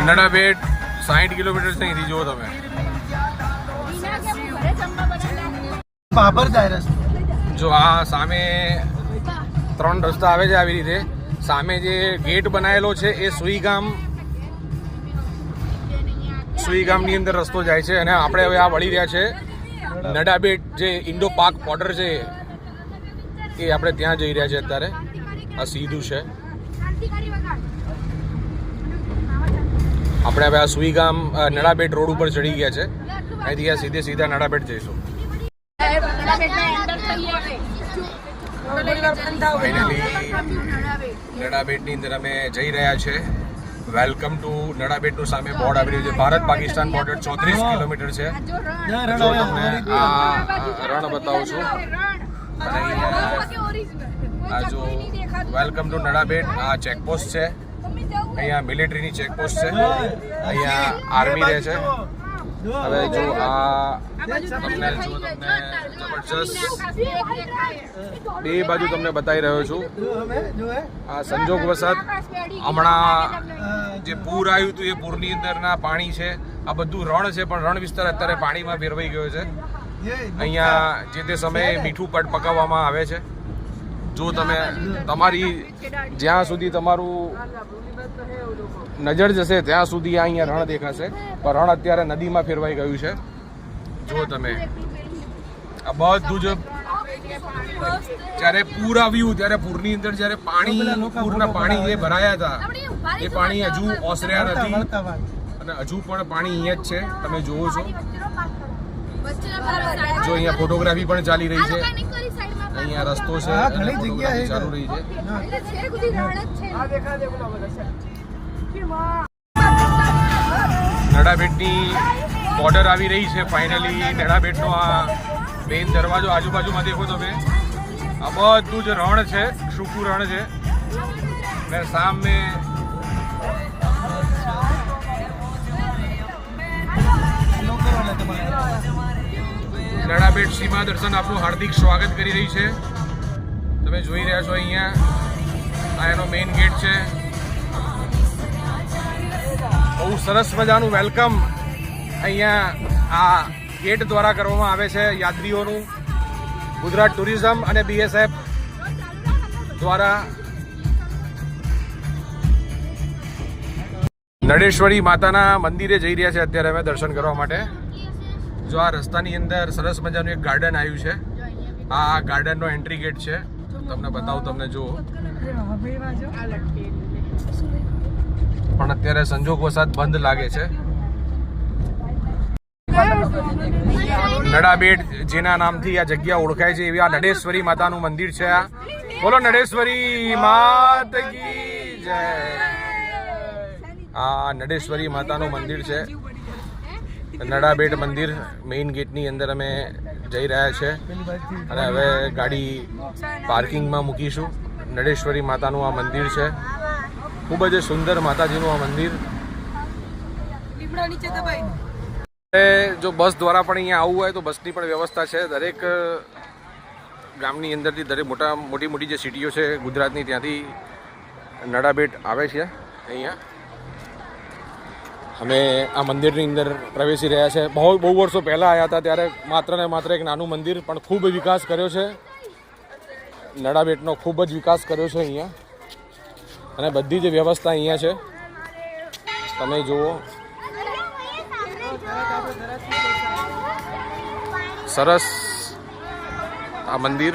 નડાબેટ સાઠ કિલોમીટર છે અહીંથી જુઓ તમે. બાબર જાય જો આ સામે ત્રણ રસ્તા આવે છે આવી રીતે. સામે જે ગેટ બનાવેલો છે એ સુઈગામ સુઈગામની અંદર રસ્તો જાય છે અને આપણે હવે આ વળી રહ્યા છે. નડાબેટ જે ઇન્ડો પાક બોર્ડર છે એ આપણે ત્યાં જઈ રહ્યા છે અત્યારે. આ સીધું છે. આપણે હવે આ સુઈગામ નડાબેટ રોડ ઉપર ચડી ગયા છે. અહીંથી આ સીધે સીધા નડાબેટ જઈશું. નડાબેટની અંદર અમે જઈ રહ્યા છે. વેલકમ ટુ નડાબેટનું સામે બોર્ડ આવી રહ્યું છે. ભારત પાકિસ્તાન બોર્ડર ચોત્રીસ કિલોમીટર છે. રણ બતાવું છું. અને આ જો વેલકમ ટુ નડાબેટ આ ચેકપોસ્ટ છે. અહીંયા મિલિટરીની ચેકપોસ્ટ છે. અહીંયા આર્મી રહે છે. હવે જો આ તમને જો તમને જબરજસ્ત બે બાજુ તમને બતાવી રહ્યો છું. આ સંજોગ વસાત, હમણાં જે પૂર આવ્યું હતું એ પૂરની અંદરના પાણી છે. આ બધું રણ છે, પણ રણ વિસ્તાર અત્યારે પાણીમાં ફેરવાઈ ગયો છે. અહીંયા જે તે સમયે મીઠું પટ પકાવવામાં આવે છે. જો તમે તમારી જ્યાં સુધી તમારું નજર જશે ત્યાં સુધી આ અહીંયા રણ દેખાશે. પણ રણ અત્યારે નદીમાં ફેરવાઈ ગયું છે. જો તમે. આ બધું જ જ્યારે પૂર આવ્યું ત્યારે પૂરની અંદર જ્યારે પાણી પૂરના પાણી જે ભરાયા હતા એ પાણી હજુ ઓસર્યા નથી. અને હજુ પણ પાણી અહીંયા જ છે. તમે જોવો છો. જો અહીંયા ફોટોગ્રાફી પણ ચાલી રહી છે. અહીંયા રસ્તો છે ઘણી જગ્યાએ જરૂરી છે. નડાબેટની બોર્ડર આવી રહી છે ફાઇનલી નડાબેટનો આ મેઇન દરવાજો આજુબાજુમાં દેખો તમે. આ બધું જ રણ છે સૂકું રણ છે. ને સામે નડાબેટ સીમા દર્શન આપનું હાર્દિક સ્વાગત કરી રહી છે. તમે જોઈ રહ્યા છો અહીંયા, આ એનો મેઇન ગેટ છે. બહુ સરસ મજાનું વેલકમ અહીંયા આ ગેટ દ્વારા કરવામાં આવે છે યાત્રીઓનું. ગુજરાત ટુરિઝમ અને બીએસએફ દ્વારા નડેશ્વરી માતાના મંદિરે જઈ રહ્યા છે અત્યારે અમે દર્શન કરવા માટે. જો આ રસ્તાની અંદર સરસ મજાનું એક ગાર્ડન આવ્યું છે. આ ગાર્ડનનો એન્ટ્રી ગેટ છે. તમને બતાવું, તમને જુઓ. પણ અત્યારે સંજોગ વસાત બંધ લાગે છે. નડાબેટ જેના નામથી આ જગ્યા ઓળખાય છે, એવી આ નડેશ્વરી માતાનું મંદિર છે આ. બોલો, નડેશ્વરી માત કી આ નડેશ્વરી માતાનું મંદિર છે. નડાબેટ મંદિર મેઇન ગેટની અંદર અમે જઈ રહ્યા છે. અને હવે ગાડી પાર્કિંગમાં મૂકીશું. નડેશ્વરી માતાનું આ મંદિર છે. ખૂબ જ સુંદર માતાજીનું આ મંદિર. જો બસ દ્વારા પણ અહીંયા આવવું હોય તો બસની પણ વ્યવસ્થા છે. દરેક ગામની અંદરથી દરેક મોટા મોટી મોટી જે સિટીઓ છે ગુજરાતની ત્યાંથી નડાબેટ આવે છે અહીંયા. અમે આ મંદિરની અંદર પ્રવેશી રહ્યા છે. બહુ બહુ વર્ષો પહેલાં આવ્યા હતા, ત્યારે માત્ર ને માત્ર એક નાનું મંદિર, પણ ખૂબ વિકાસ કર્યો છે. નડાબેટનો ખૂબ જ વિકાસ કર્યો છે અહીંયા. અને બધી જ વ્યવસ્થા અહીંયા છે. તમે જુઓ. સરસ આ મંદિર.